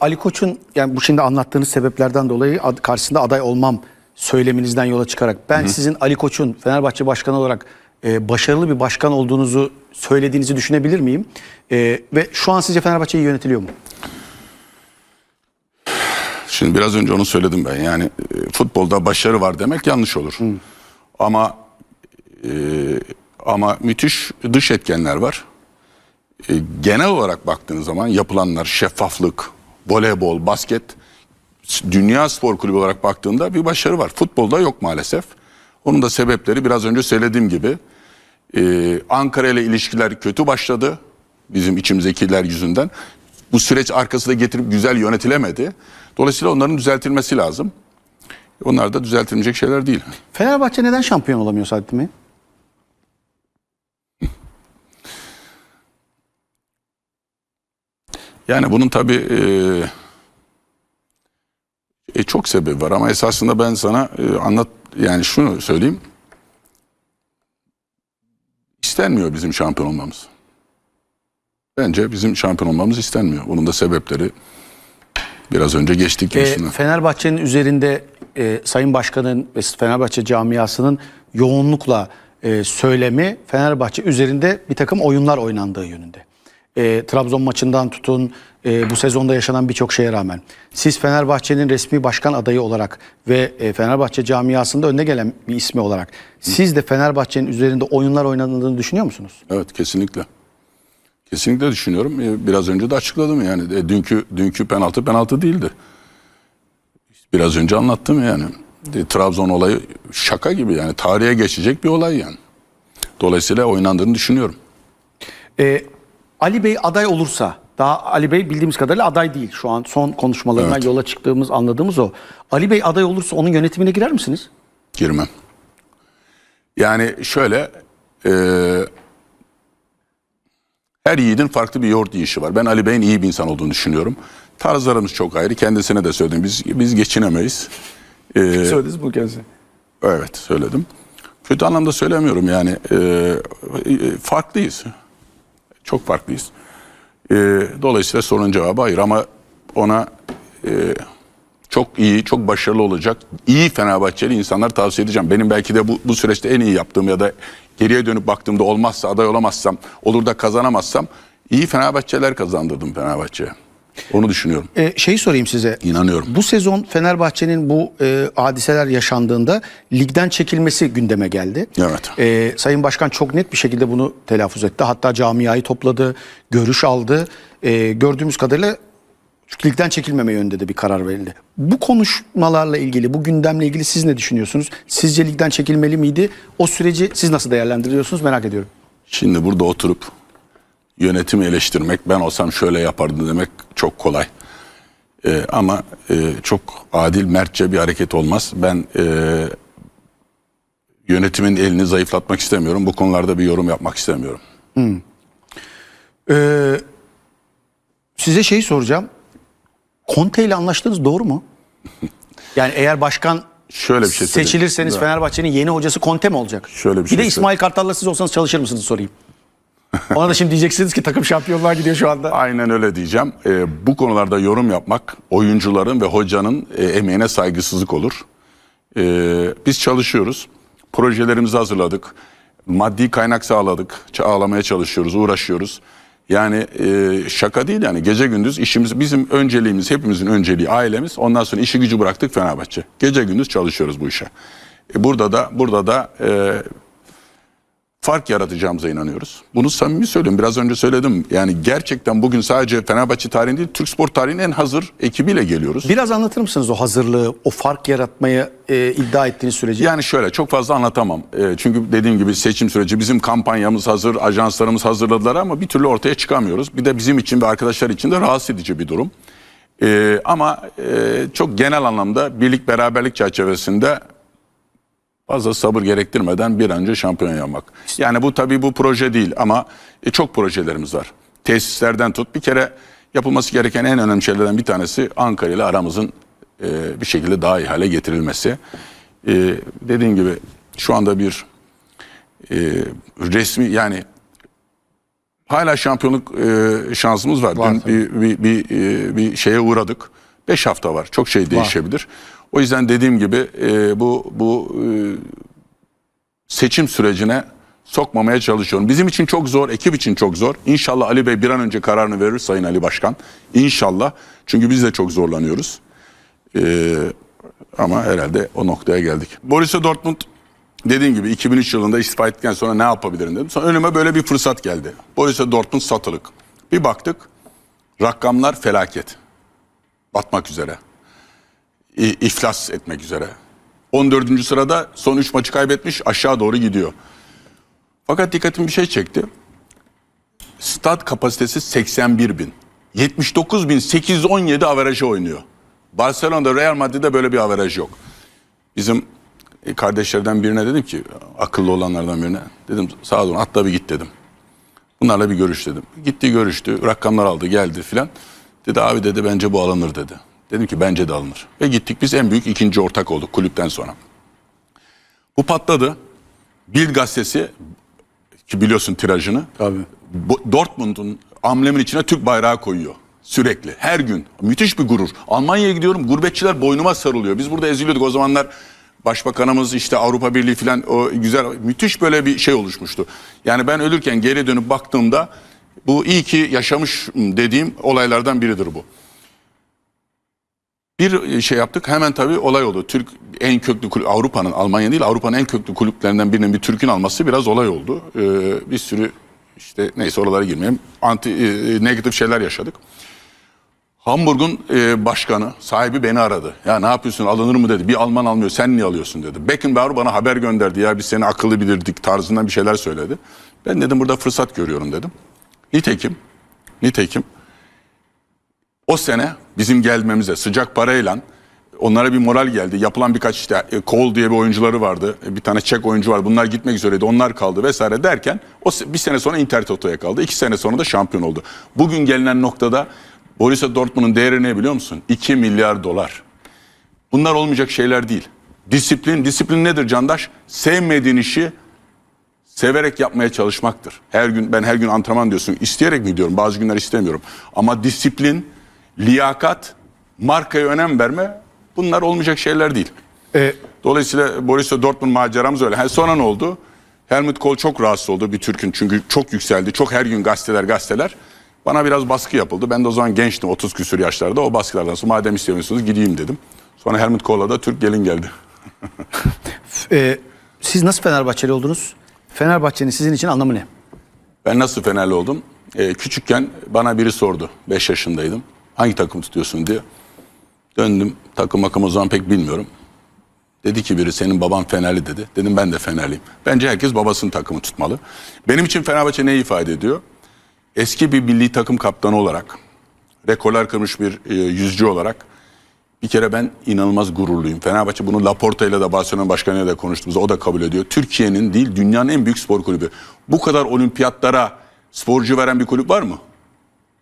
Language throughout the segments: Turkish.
Ali Koç'un yani bu şimdi anlattığınız sebeplerden dolayı ad- karşısında aday olmam söyleminizden yola çıkarak ben sizin Ali Koç'un Fenerbahçe başkanı olarak e, başarılı bir başkan olduğunuzu söylediğinizi düşünebilir miyim? E, ve şu an sizce Fenerbahçe iyi yönetiliyor mu? Şimdi biraz önce onu söyledim ben. Yani e, futbolda başarı var demek yanlış olur. Ama e, ama müthiş dış etkenler var. E, genel olarak baktığınız zaman yapılanlar şeffaflık, voleybol, basket dünya spor kulübü olarak baktığında bir başarı var. Futbolda yok maalesef. Onun da sebepleri biraz önce söylediğim gibi e, Ankara ile ilişkiler kötü başladı. Bizim içimizdekiler yüzünden. Bu süreç arkasında getirip güzel yönetilemedi. Dolayısıyla onların düzeltilmesi lazım. Onlar da düzeltilmeyecek şeyler değil. Fenerbahçe neden şampiyon olamıyor Saadettin Bey? Yani bunun tabii e, e, çok sebebi var ama esasında ben sana e, anlat yani şunu söyleyeyim. İstenmiyor bizim şampiyon olmamız. Bence bizim şampiyon olmamız istenmiyor. Bunun da sebepleri biraz önce geçtik E. Fenerbahçe'nin üzerinde e, Sayın Başkan'ın ve Fenerbahçe camiasının yoğunlukla e, söylemi Fenerbahçe üzerinde bir takım oyunlar oynandığı yönünde. E, Trabzon maçından tutun e, bu sezonda yaşanan birçok şeye rağmen siz Fenerbahçe'nin resmi başkan adayı olarak ve e, Fenerbahçe camiasında önde gelen bir ismi olarak siz de Fenerbahçe'nin üzerinde oyunlar oynandığını düşünüyor musunuz? Evet kesinlikle. Kesinlikle düşünüyorum. Ee, Biraz önce de açıkladım yani. E, Dünkü dünkü penaltı penaltı değildi. Biraz önce anlattım yani. E, Trabzon olayı şaka gibi yani. Tarihe geçecek bir olay yani. Dolayısıyla oynandığını düşünüyorum. Ee, Ali Bey aday olursa, daha Ali Bey bildiğimiz kadarıyla aday değil. Şu an son konuşmalarından Evet. yola çıktığımız, anladığımız o. Ali Bey aday olursa onun yönetimine girer misiniz? Girmem. Yani şöyle e, her yiğidin farklı bir yoğurt yiyişi var. Ben Ali Bey'in iyi bir insan olduğunu düşünüyorum. Tarzlarımız çok ayrı. Kendisine de söyledim. Biz biz geçinemeyiz. E, Söylediniz bu kendisi. Evet söyledim. Kötü anlamda söylemiyorum yani e, e, farklıyız. Çok farklıyız. E, dolayısıyla sorunun cevabı hayır ama ona e, çok iyi, çok başarılı olacak iyi Fenerbahçeli insanlar tavsiye edeceğim. Benim belki de bu, bu süreçte en iyi yaptığım ya da geriye dönüp baktığımda olmazsa aday olamazsam, olur da kazanamazsam iyi Fenerbahçeler kazandırdım Fenerbahçe'ye. Onu düşünüyorum. Ee, şeyi sorayım size. İnanıyorum. Bu sezon Fenerbahçe'nin bu e, hadiseler yaşandığında ligden çekilmesi gündeme geldi. Evet. Ee, Sayın Başkan çok net bir şekilde bunu telaffuz etti. Hatta camiayı topladı, görüş aldı. Ee, gördüğümüz kadarıyla ligden çekilmeme yönünde de bir karar verildi. Bu konuşmalarla ilgili, bu gündemle ilgili siz ne düşünüyorsunuz? Sizce ligden çekilmeli miydi? O süreci siz nasıl değerlendiriyorsunuz merak ediyorum. Şimdi burada oturup yönetimi eleştirmek, ben olsam şöyle yapardım demek çok kolay. Ee, ama e, çok adil, mertçe bir hareket olmaz. Ben e, yönetimin elini zayıflatmak istemiyorum. Bu konularda bir yorum yapmak istemiyorum. Ee, size şeyi soracağım. Conte ile anlaştınız doğru mu? Yani eğer başkan Şöyle bir şey söyleyeyim. seçilirseniz. Fenerbahçe'nin yeni hocası Conte mi olacak? Şöyle bir bir şey de İsmail Kartal'la siz olsanız çalışır mısınız sorayım. Ona da şimdi diyeceksiniz ki takım şampiyonluğa gidiyor şu anda. Aynen öyle diyeceğim. Ee, bu konularda yorum yapmak oyuncuların ve hocanın e, emeğine saygısızlık olur. Ee, biz çalışıyoruz. Projelerimizi hazırladık. Maddi kaynak sağladık. Sağlamaya çalışıyoruz, uğraşıyoruz. Yani e, şaka değil yani gece gündüz işimiz bizim önceliğimiz hepimizin önceliği ailemiz. Ondan sonra işi gücü bıraktık Fenerbahçe. Gece gündüz çalışıyoruz bu işe. E, burada da burada da e, fark yaratacağımıza inanıyoruz. Bunu samimi söylüyorum. Biraz önce söyledim. Yani gerçekten bugün sadece Fenerbahçe tarihinde değil, Türk spor tarihinin en hazır ekibiyle geliyoruz. Biraz anlatır mısınız o hazırlığı, o fark yaratmayı e, iddia ettiğiniz süreci? Yani şöyle çok fazla anlatamam. E, çünkü dediğim gibi seçim süreci bizim kampanyamız hazır, ajanslarımız hazırladılar ama bir türlü ortaya çıkamıyoruz. Bir de bizim için ve arkadaşlar için de rahatsız edici bir durum. E, ama e, çok genel anlamda birlik beraberlik çerçevesinde fazla sabır gerektirmeden bir an önce şampiyon yapmak. Yani bu tabii bu proje değil ama e, çok projelerimiz var. Tesislerden tut bir kere yapılması gereken en önemli şeylerden bir tanesi Ankara ile aramızın e, bir şekilde daha iyi hale getirilmesi. E, dediğim gibi şu anda bir e, resmi yani hala şampiyonluk e, şansımız var. Var Dün bir, bir, bir, e, bir şeye uğradık. 5 hafta var. Çok şey değişebilir. O yüzden dediğim gibi e, bu bu e, seçim sürecine sokmamaya çalışıyorum. Bizim için çok zor, ekip için çok zor. İnşallah Ali Bey bir an önce kararını verir Sayın Ali Başkan. İnşallah. Çünkü biz de çok zorlanıyoruz. Ee, ama herhalde o noktaya geldik. Borussia Dortmund dediğim gibi 2003 yılında istifa ettikten sonra ne yapabilirim dedim. Sonra önüme böyle bir fırsat geldi. Borussia Dortmund satılık. Bir baktık rakamlar felaket. Batmak üzere. İflas etmek üzere. 14. sırada son 3 maçı kaybetmiş aşağı doğru gidiyor. Fakat dikkatimi bir şey çekti. Stat kapasitesi 81 bin. 79 bin 817 averajı oynuyor. Barcelona'da Real Madrid'de böyle bir averaj yok. Bizim e, kardeşlerden birine dedim ki akıllı olanlardan birine dedim sağ olun atla bir git dedim. Bunlarla bir görüş dedim. Gitti görüştü rakamlar aldı geldi filan. Dedi abi dedi bence bu alınır dedi. Dedim ki bence de alınır. Ve gittik biz en büyük ikinci ortak olduk kulüpten sonra. Bu patladı. Bild gazetesi ki biliyorsun tirajını. Tabii. Dortmund'un amblemin içine Türk bayrağı koyuyor. Sürekli. Her gün. Müthiş bir gurur. Almanya'ya gidiyorum. Gurbetçiler boynuma sarılıyor. Biz burada eziliyorduk. O zamanlar Başbakanımız işte Avrupa Birliği falan o güzel müthiş böyle bir şey oluşmuştu. Yani ben ölürken geri dönüp baktığımda bu iyi ki yaşamış dediğim olaylardan biridir bu. Bir şey yaptık hemen tabii olay oldu. Türk en köklü kulüp Avrupa'nın Almanya değil Avrupa'nın en köklü kulüplerinden birinin bir Türk'ün alması biraz olay oldu. Ee, bir sürü işte neyse oralara girmeyeyim. Anti e, negatif şeyler yaşadık. Hamburg'un e, başkanı, sahibi beni aradı. Ya ne yapıyorsun alınır mı dedi. Bir Alman almıyor sen niye alıyorsun dedi. Beckenbauer bana haber gönderdi ya biz seni akıllı bilirdik tarzından bir şeyler söyledi. Ben dedim burada fırsat görüyorum dedim. Nitekim, nitekim o sene bizim gelmemize sıcak parayla onlara bir moral geldi. Yapılan birkaç işte e, Cole diye bir oyuncuları vardı. E, Bir tane Çek oyuncu var. Bunlar gitmek üzereydi. Onlar kaldı vesaire derken o bir sene sonra Inter Toto'ya kaldı. İki sene sonra da şampiyon oldu. Bugün gelinen noktada Borussia Dortmund'un değeri ne biliyor musun? 2 milyar dolar. Bunlar olmayacak şeyler değil. Disiplin, disiplin nedir Candaş? Sevmediğin işi severek yapmaya çalışmaktır. Her gün ben her gün antrenman diyorsun. İsteyerek mi diyorum? Bazı günler istemiyorum. Ama disiplin, liyakat, markaya önem verme bunlar olmayacak şeyler değil. Ee, Dolayısıyla Borussia Dortmund maceramız öyle. Ha, sonra ne oldu? Helmut Kohl çok rahatsız oldu bir Türk'ün çünkü çok yükseldi. Çok her gün gazeteler gazeteler. Bana biraz baskı yapıldı. Ben de o zaman gençtim 30 küsur yaşlarda. O baskılardan sonra madem istemiyorsunuz gideyim dedim. Sonra Helmut Kohl'a da Türk gelin geldi. e, siz nasıl Fenerbahçeli oldunuz? Fenerbahçe'nin sizin için anlamı ne? Ben nasıl Fenerli oldum? Ee, küçükken bana biri sordu. 5 yaşındaydım. Hangi takım tutuyorsun diye. Döndüm. Takım makım o zaman pek bilmiyorum. Dedi ki biri senin baban Fenerli dedi. Dedim ben de Fenerliyim. Bence herkes babasının takımı tutmalı. Benim için Fenerbahçe ne ifade ediyor? Eski bir milli takım kaptanı olarak, rekorlar kırmış bir e, yüzücü olarak bir kere ben inanılmaz gururluyum. Fenerbahçe bunu Laporta ile de Barcelona Başkanı'yla da konuştuğumuzda o da kabul ediyor. Türkiye'nin değil dünyanın en büyük spor kulübü. Bu kadar olimpiyatlara sporcu veren bir kulüp var mı?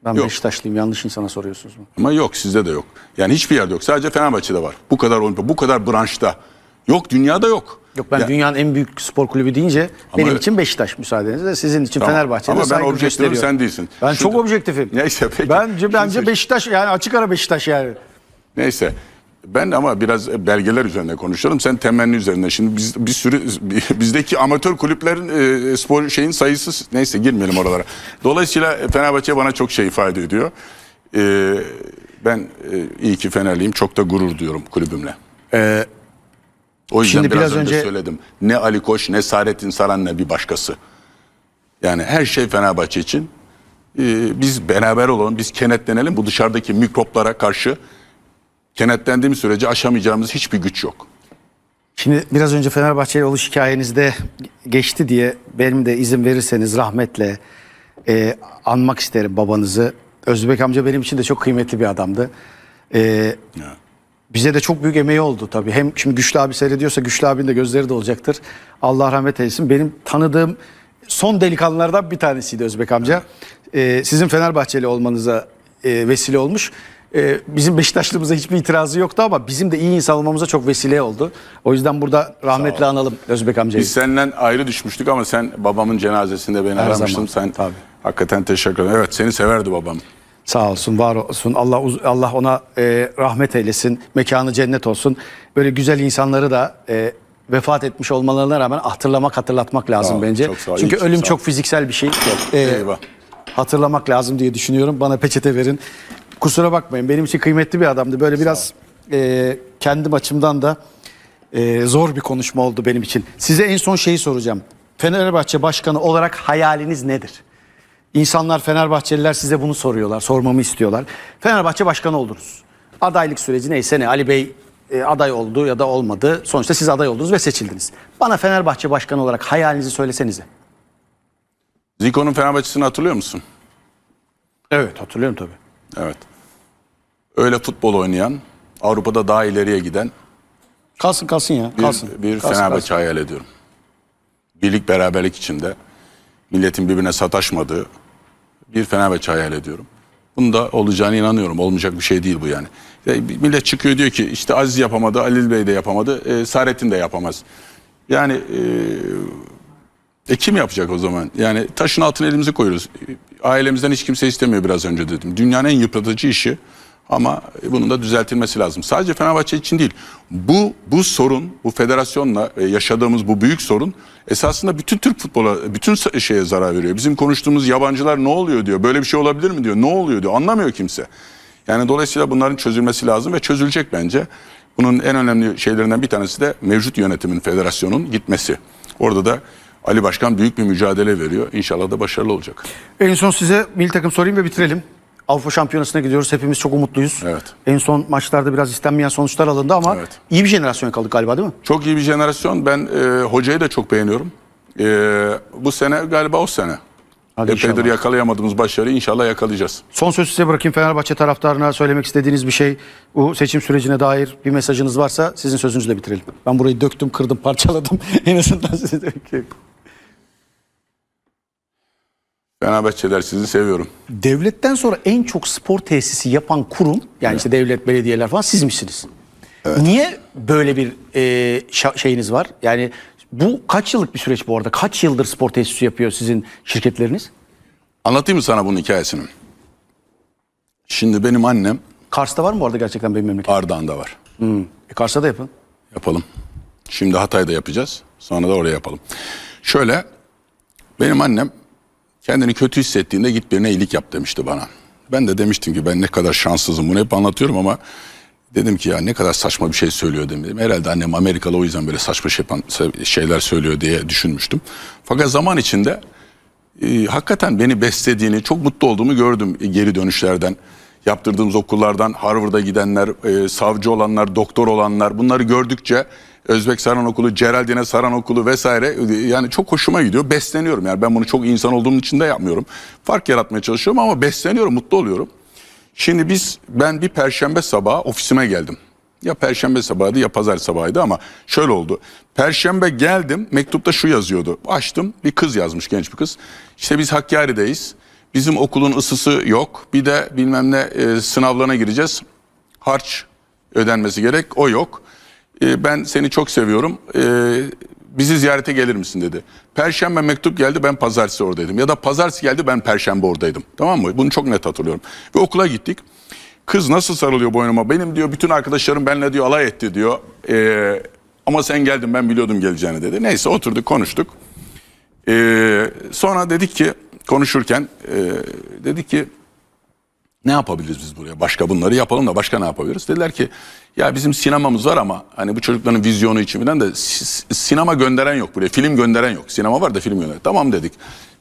Ben Yok. Beşiktaşlıyım yanlış insana soruyorsunuz mu? Ama yok sizde de yok. Yani hiçbir yerde yok. Sadece Fenerbahçe'de var. Bu kadar olimpiyat, bu kadar branşta. Yok dünyada yok. Yok ben Ya- dünyanın en büyük spor kulübü deyince benim evet. için Beşiktaş müsaadenizle sizin için Tamam. Fenerbahçe'de Ama ben saygı objektifim, gösteriyorum. sen değilsin. Ben Şu- çok objektifim. Neyse, peki. Bence bence Beşiktaş yani açık ara Beşiktaş yani. Neyse. Ben ama biraz belgeler üzerine konuşalım. Sen temenni üzerine. Şimdi biz bir sürü bizdeki amatör kulüplerin e, spor şeyin sayısı neyse girmeyelim oralara. Dolayısıyla Fenerbahçe bana çok şey ifade ediyor. E, ben e, iyi ki Fenerliyim. Çok da gurur duyuyorum kulübümle. o yüzden şimdi biraz, biraz önce, önce- söyledim. Ne Ali Koç ne Saadettin Saran ne bir başkası. Yani her şey Fenerbahçe için. E, biz beraber olalım, biz kenetlenelim. Bu dışarıdaki mikroplara karşı kenetlendiğimiz sürece aşamayacağımız hiçbir güç yok. Şimdi biraz önce Fenerbahçe'ye oluş hikayenizde geçti diye benim de izin verirseniz rahmetle e, anmak isterim babanızı. Özbek amca benim için de çok kıymetli bir adamdı. E, bize de çok büyük emeği oldu tabii. Hem şimdi Güçlü abi seyrediyorsa Güçlü abinin de gözleri de olacaktır. Allah rahmet eylesin. Benim tanıdığım son delikanlılardan bir tanesiydi Özbek amca. E, sizin Fenerbahçeli olmanıza e, vesile olmuş. E, bizim Beşiktaşlığımıza hiçbir itirazı yoktu ama bizim de iyi insan olmamıza çok vesile oldu. O yüzden burada rahmetle analım Özbek amcayı. Biz seninle ayrı düşmüştük ama sen babamın cenazesinde beni Her aramıştın. zaman, Sen tabii. Hakikaten teşekkür ederim. Evet seni severdi babam. Sağ olsun, var olsun. Allah uz- Allah ona e, rahmet eylesin. Mekanı cennet olsun. Böyle güzel insanları da e, vefat etmiş olmalarına rağmen hatırlamak, hatırlatmak lazım Sağ ol, bence. çok sağ. Çünkü İyi ki, ölüm sağ çok fiziksel bir şey. E, Eyvah. hatırlamak lazım diye düşünüyorum. Bana peçete verin. Kusura bakmayın. Benim için kıymetli bir adamdı. Böyle biraz e, kendim açımdan da e, zor bir konuşma oldu benim için. Size en son şeyi soracağım. Fenerbahçe Başkanı olarak hayaliniz nedir? İnsanlar Fenerbahçeliler size bunu soruyorlar, sormamı istiyorlar. Fenerbahçe Başkanı oldunuz. Adaylık süreci neyse ne. Ali Bey e, aday oldu ya da olmadı. Sonuçta siz aday oldunuz ve seçildiniz. Bana Fenerbahçe Başkanı olarak hayalinizi söylesenize. Zico'nun Fenerbahçe'sini hatırlıyor musun? Evet hatırlıyorum tabii. Evet. Öyle futbol oynayan, Avrupa'da daha ileriye giden Kalsın kalsın ya. bir, Kalsın. bir Kalsın, Fenerbahçe kalsın. hayal ediyorum. Birlik beraberlik içinde milletin birbirine sataşmadığı bir Fenerbahçe hayal ediyorum. Bunda olacağına inanıyorum. Olmayacak bir şey değil bu yani. Ya millet çıkıyor diyor ki işte Aziz yapamadı, Halil Bey de yapamadı, e, Saadettin de yapamaz. Yani e, e, kim yapacak o zaman? Yani taşın altına elimizi koyuyoruz. Ailemizden hiç kimse istemiyor biraz önce dedim. Dünyanın en yıpratıcı işi ama bunun da düzeltilmesi lazım. Sadece Fenerbahçe için değil. Bu bu sorun, bu federasyonla e, yaşadığımız bu büyük sorun esasında bütün Türk futbola, bütün şeye zarar veriyor. Bizim konuştuğumuz yabancılar ne oluyor diyor. Böyle bir şey olabilir mi diyor. Ne oluyor diyor. Anlamıyor kimse. Yani dolayısıyla bunların çözülmesi lazım ve çözülecek bence. Bunun en önemli şeylerinden bir tanesi de mevcut yönetimin, federasyonun gitmesi. Orada da Ali Başkan büyük bir mücadele veriyor. İnşallah da başarılı olacak. En son size milli takım sorayım ve bitirelim. Avrupa Şampiyonası'na gidiyoruz. Hepimiz çok umutluyuz. Evet. En son maçlarda biraz istenmeyen sonuçlar alındı ama Evet. iyi bir jenerasyon kaldık galiba değil mi? Çok iyi bir jenerasyon. Ben e, hocayı da çok beğeniyorum. E, bu sene galiba o sene. Hadi Epeydir inşallah. yakalayamadığımız başarıyı inşallah yakalayacağız. Son söz size bırakayım Fenerbahçe taraftarına söylemek istediğiniz bir şey. Bu seçim sürecine dair bir mesajınız varsa sizin sözünüzle bitirelim. Ben burayı döktüm, kırdım, parçaladım. en azından size de Fenerbahçeler sizi seviyorum. Devletten sonra en çok spor tesisi yapan kurum yani işte devlet, belediyeler falan siz misiniz? Niye böyle bir e, şa- şeyiniz var? Yani bu kaç yıllık bir süreç bu arada? Kaç yıldır spor tesisi yapıyor sizin şirketleriniz? Anlatayım mı sana bunun hikayesini? Şimdi benim annem Kars'ta var mı bu arada gerçekten benim memleket? Ardahan'da var. E, Kars'ta da yapın. Yapalım. Şimdi Hatay'da yapacağız. Sonra da oraya yapalım. Şöyle benim annem kendini kötü hissettiğinde git birine iyilik yap demişti bana. Ben de demiştim ki ben ne kadar şanssızım bunu hep anlatıyorum ama dedim ki ya ne kadar saçma bir şey söylüyor dedim. Herhalde annem Amerikalı o yüzden böyle saçma şey şeyler söylüyor diye düşünmüştüm. Fakat zaman içinde e, hakikaten beni beslediğini, çok mutlu olduğumu gördüm geri dönüşlerden. Yaptırdığımız okullardan Harvard'a gidenler, e, savcı olanlar, doktor olanlar bunları gördükçe Özbek Saran Okulu, Ceraldine Saran Okulu vesaire yani çok hoşuma gidiyor. Besleniyorum yani ben bunu çok insan olduğum için de yapmıyorum. Fark yaratmaya çalışıyorum ama besleniyorum, mutlu oluyorum. Şimdi biz ben bir perşembe sabahı ofisime geldim. Ya perşembe sabahıydı ya pazar sabahıydı ama şöyle oldu. Perşembe geldim mektupta şu yazıyordu. Açtım bir kız yazmış genç bir kız. İşte biz Hakkari'deyiz. Bizim okulun ısısı yok. Bir de bilmem ne e, sınavlarına gireceğiz. Harç ödenmesi gerek o yok. E, ben seni çok seviyorum. E, bizi ziyarete gelir misin dedi. Perşembe mektup geldi ben pazartesi oradaydım. Ya da pazartesi geldi ben perşembe oradaydım. Tamam mı? Bunu çok net hatırlıyorum. Ve okula gittik. Kız nasıl sarılıyor boynuma? Benim diyor bütün arkadaşlarım benimle diyor alay etti diyor. E, ama sen geldin ben biliyordum geleceğini dedi. Neyse oturduk konuştuk. E, sonra dedik ki konuşurken e, dedik ki ne yapabiliriz biz buraya? Başka bunları yapalım da başka ne yapabiliriz? Dediler ki ya bizim sinemamız var ama hani bu çocukların vizyonu için da si- sinema gönderen yok buraya. Film gönderen yok. Sinema var da film gönderen. Tamam dedik.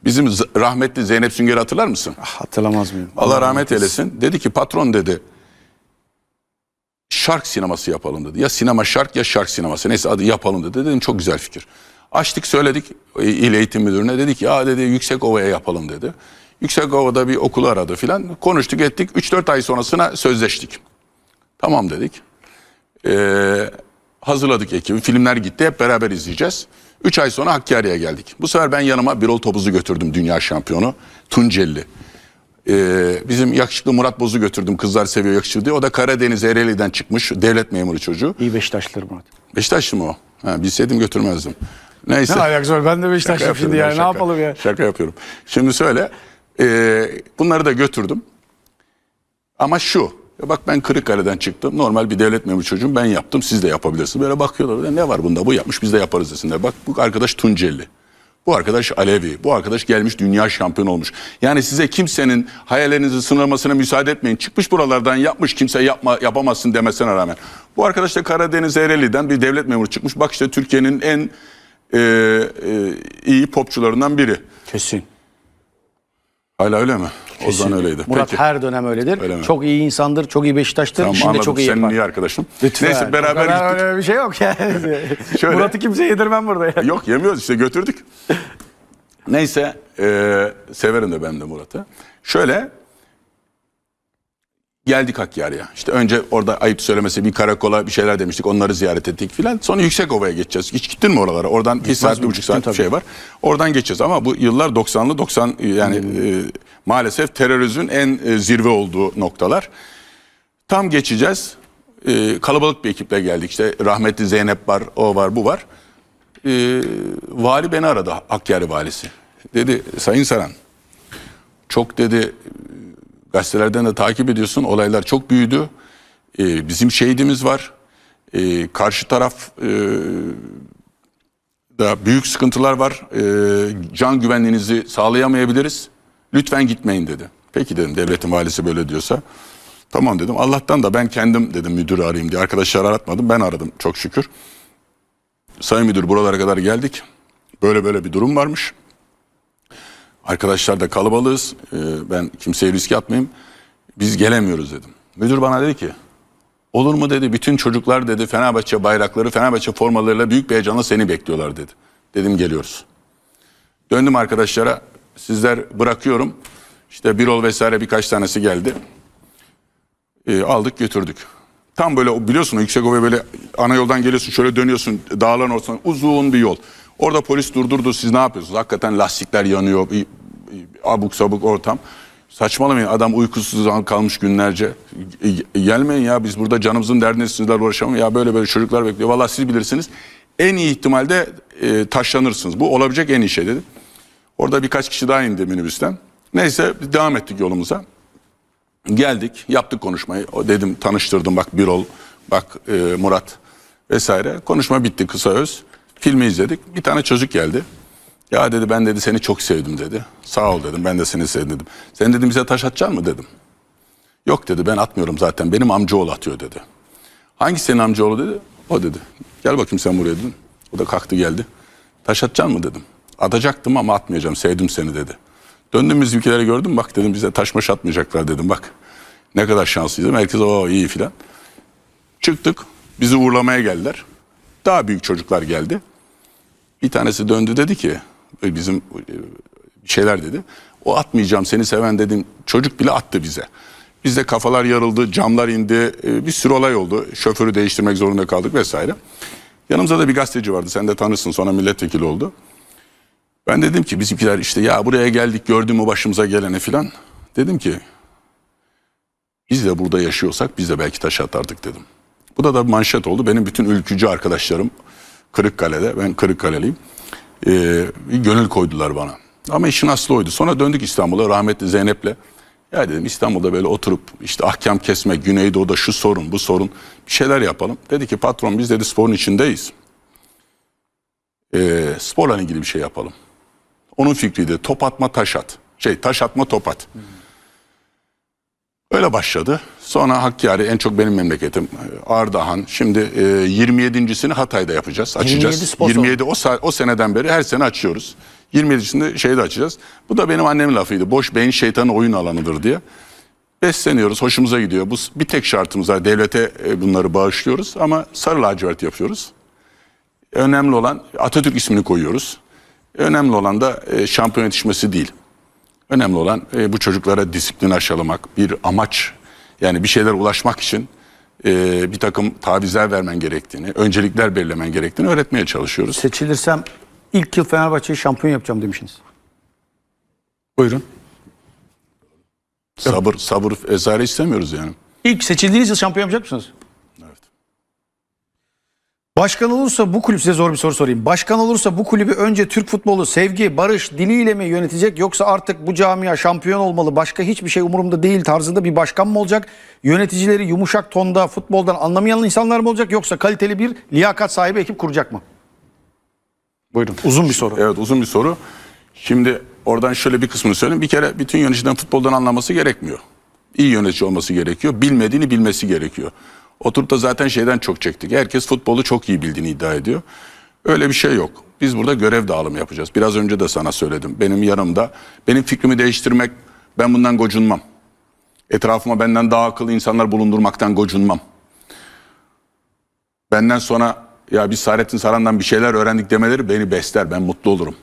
Bizim rahmetli Zeynep Sünger'i hatırlar mısın? Hatırlamaz mıyım? Allah rahmet eylesin. Dedi ki patron dedi şark sineması yapalım dedi. Ya sinema şark ya şark sineması. Neyse adı yapalım dedi. Dedim çok güzel fikir. Açtık söyledik e, il eğitim müdürüne. Dedik ya dedi yüksek ovaya yapalım dedi. Yüksek ovada bir okulu aradı filan. Konuştuk ettik. 3-4 ay sonrasına sözleştik. Tamam dedik. Ee, hazırladık ekibi. Filmler gitti. Hep beraber izleyeceğiz. 3 ay sonra Hakkari'ye geldik. Bu sefer ben yanıma Birol Topuz'u götürdüm. Dünya şampiyonu. Tuncelli. Ee, bizim yakışıklı Murat Boz'u götürdüm. Kızlar seviyor yakışıklı diye. O da Karadeniz Ereğli'den çıkmış. Devlet memuru çocuğu. İyi Beşiktaşlıdır Murat. Beşiktaşlı mı o? Ha, bilseydim götürmezdim. Neyse. Ne alakası var? Ben de yapıyorum şimdi ya, yani ne şaka. yapalım ya? Şaka yapıyorum. Şimdi söyle. Ee, bunları da götürdüm. Ama şu, bak ben Kırıkkale'den çıktım. Normal bir devlet memuru çocuğum ben yaptım siz de yapabilirsiniz. Böyle bakıyorlar "Ya ne var bunda bu yapmış biz de yaparız desinler. Bak bu arkadaş Tunceli. Bu arkadaş Alevi. Bu arkadaş gelmiş dünya şampiyonu olmuş. Yani size kimsenin hayallerinizi sınırlamasına müsaade etmeyin. Çıkmış buralardan yapmış kimse yapma, yapamazsın demesine rağmen. Bu arkadaş da Karadeniz Ereğli'den bir devlet memuru çıkmış. Bak işte Türkiye'nin en e, e, iyi popçularından biri. Kesin. Hala öyle mi? O zaman öyleydi. Murat Peki. her dönem öyledir. Öyle mi? Çok iyi insandır, çok iyi Beşiktaş'tır. Tamam, anladım. çok iyi Senin yapar. iyi arkadaşın. Lütfen. Neyse beraber gittik. Öyle bir şey yok yani. Şöyle. Murat'ı kimseye yedirmem burada ya. Yok yemiyoruz işte götürdük. Neyse e, severim de ben de Murat'ı. Şöyle geldik Hakkari'ye. İşte önce orada ayıp söylemesi bir karakola bir şeyler demiştik. Onları ziyaret ettik filan. Sonra Yüksekova'ya geçeceğiz. Hiç gittin mi oralara? Oradan bir saat, bir buçuk saat bir şey var. Oradan geçeceğiz. Ama bu yıllar 90'lı 90 yani e, maalesef terörizmin en e, zirve olduğu noktalar. Tam geçeceğiz. E, kalabalık bir ekiple geldik. İşte rahmetli Zeynep var, o var, bu var. E, vali beni aradı, Hakkari valisi. Dedi, Sayın Saran, çok dedi gazetelerden de takip ediyorsun. Olaylar çok büyüdü. E, bizim şehidimiz var. E, karşı taraf e, da büyük sıkıntılar var. E, can güvenliğinizi sağlayamayabiliriz. Lütfen gitmeyin dedi. Peki dedim devletin valisi böyle diyorsa. Tamam dedim. Allah'tan da ben kendim dedim müdürü arayayım diye. Arkadaşlar aratmadım. Ben aradım çok şükür. Sayın müdür buralara kadar geldik. Böyle böyle bir durum varmış. Arkadaşlar da kalabalığız. Ee, ben kimseye riske atmayayım. Biz gelemiyoruz dedim. Müdür bana dedi ki olur mu dedi bütün çocuklar dedi Fenerbahçe bayrakları Fenerbahçe formalarıyla büyük bir heyecanla seni bekliyorlar dedi. Dedim geliyoruz. Döndüm arkadaşlara sizler bırakıyorum. İşte Birol vesaire birkaç tanesi geldi. Ee, aldık götürdük. Tam böyle biliyorsun o Yüksekova'ya böyle ana yoldan geliyorsun şöyle dönüyorsun dağların ortasından uzun bir yol. Orada polis durdurdu siz ne yapıyorsunuz? Hakikaten lastikler yanıyor abuk sabuk ortam. Saçmalamayın adam uykusuz kalmış günlerce. Gelmeyin ya biz burada canımızın derdine sizler uğraşamam. Ya böyle böyle çocuklar bekliyor. Vallahi siz bilirsiniz. En iyi ihtimalde e, taşlanırsınız. Bu olabilecek en iyi şey dedi. Orada birkaç kişi daha indi minibüsten. Neyse devam ettik yolumuza. Geldik, yaptık konuşmayı. O dedim, tanıştırdım bak Birol, bak e, Murat vesaire. Konuşma bitti kısa öz. Filmi izledik. Bir tane çocuk geldi. Ya dedi ben dedi seni çok sevdim dedi. Sağ ol dedim ben de seni sevdim dedim. Sen dedim bize taş atacaksın mı dedim. Yok dedi ben atmıyorum zaten benim amcaoğlu atıyor dedi. Hangi senin amcaoğlu dedi. O dedi. Gel bakayım sen buraya dedim. O da kalktı geldi. Taş atacaksın mı dedim. Atacaktım ama atmayacağım sevdim seni dedi. Döndüm bizimkileri gördüm bak dedim bize taş maş atmayacaklar dedim bak. Ne kadar şanslıydım. Herkes o iyi filan. Çıktık. Bizi uğurlamaya geldiler. Daha büyük çocuklar geldi. Bir tanesi döndü dedi ki e, bizim e, şeyler dedi. O atmayacağım seni seven dedim. Çocuk bile attı bize. Bizde kafalar yarıldı, camlar indi. e, Bir sürü olay oldu. Şoförü değiştirmek zorunda kaldık vesaire. Yanımızda da bir gazeteci vardı. Sen de tanırsın sonra milletvekili oldu. Ben dedim ki bizimkiler işte ya buraya geldik gördün mü başımıza geleni filan. Dedim ki biz de burada yaşıyorsak biz de belki taş atardık dedim. Bu da da manşet oldu. Benim bütün ülkücü arkadaşlarım Kırıkkale'de, ben Kırıkkaleliyim. Bir gönül koydular bana. Ama işin aslı oydu. Sonra döndük İstanbul'a rahmetli Zeynep'le. Ya dedim İstanbul'da böyle oturup işte ahkam kesme, Güneydoğu'da şu sorun, bu sorun bir şeyler yapalım. Dedi ki patron biz dedi sporun içindeyiz. Ee, sporla ilgili bir şey yapalım. Onun fikriydi top atma taş at. Şey taş atma top at. Öyle başladı. Sonra Hakkari en çok benim memleketim Ardahan. Şimdi e, 27.sini Hatay'da yapacağız. Açacağız. 27 spor 27 o, o seneden beri her sene açıyoruz. 27'sinde şeyde açacağız. Bu da benim annemin lafıydı. Boş beyin şeytanın oyun alanıdır diye. Besleniyoruz, hoşumuza gidiyor. Bu bir tek şartımız var. Devlete e, bunları bağışlıyoruz ama sarı lacivert yapıyoruz. Önemli olan Atatürk ismini koyuyoruz. Önemli olan da e, şampiyon yetişmesi değil. Önemli olan e, bu çocuklara disiplin aşılamak, bir amaç yani bir şeyler ulaşmak için e, bir takım tavizler vermen gerektiğini, öncelikler belirlemen gerektiğini öğretmeye çalışıyoruz. Seçilirsem ilk yıl Fenerbahçe'yi şampiyon yapacağım demişsiniz. Buyurun. Sabır, sabır vesaire istemiyoruz yani. İlk seçildiğiniz yıl şampiyon yapacak mısınız? Başkan olursa bu kulüp size zor bir soru sorayım. Başkan olursa bu kulübü önce Türk futbolu sevgi, barış, diliyle mi yönetecek yoksa artık bu camia şampiyon olmalı başka hiçbir şey umurumda değil tarzında bir başkan mı olacak? Yöneticileri yumuşak tonda futboldan anlamayan insanlar mı olacak yoksa kaliteli bir liyakat sahibi ekip kuracak mı? Buyurun. Uzun bir soru. Evet uzun bir soru. Şimdi oradan şöyle bir kısmını söyleyeyim. Bir kere bütün yöneticiden futboldan anlaması gerekmiyor. İyi yönetici olması gerekiyor. Bilmediğini bilmesi gerekiyor. Oturup da zaten şeyden çok çektik. Herkes futbolu çok iyi bildiğini iddia ediyor. Öyle bir şey yok. Biz burada görev dağılımı yapacağız. Biraz önce de sana söyledim. Benim yanımda benim fikrimi değiştirmek ben bundan gocunmam. Etrafıma benden daha akıllı insanlar bulundurmaktan gocunmam. Benden sonra ya biz Saadettin Saran'dan bir şeyler öğrendik demeleri beni besler. Ben mutlu olurum.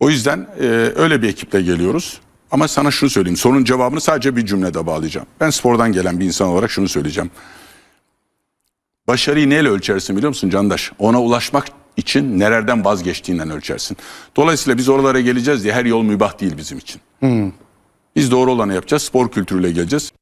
O yüzden e, öyle bir ekiple geliyoruz. Ama sana şunu söyleyeyim. Sorunun cevabını sadece bir cümlede bağlayacağım. Ben spordan gelen bir insan olarak şunu söyleyeceğim. Başarıyı neyle ölçersin biliyor musun Candaş? Ona ulaşmak için nelerden vazgeçtiğinden ölçersin. Dolayısıyla biz oralara geleceğiz diye her yol mübah değil bizim için. Biz doğru olanı yapacağız. Spor kültürüyle geleceğiz.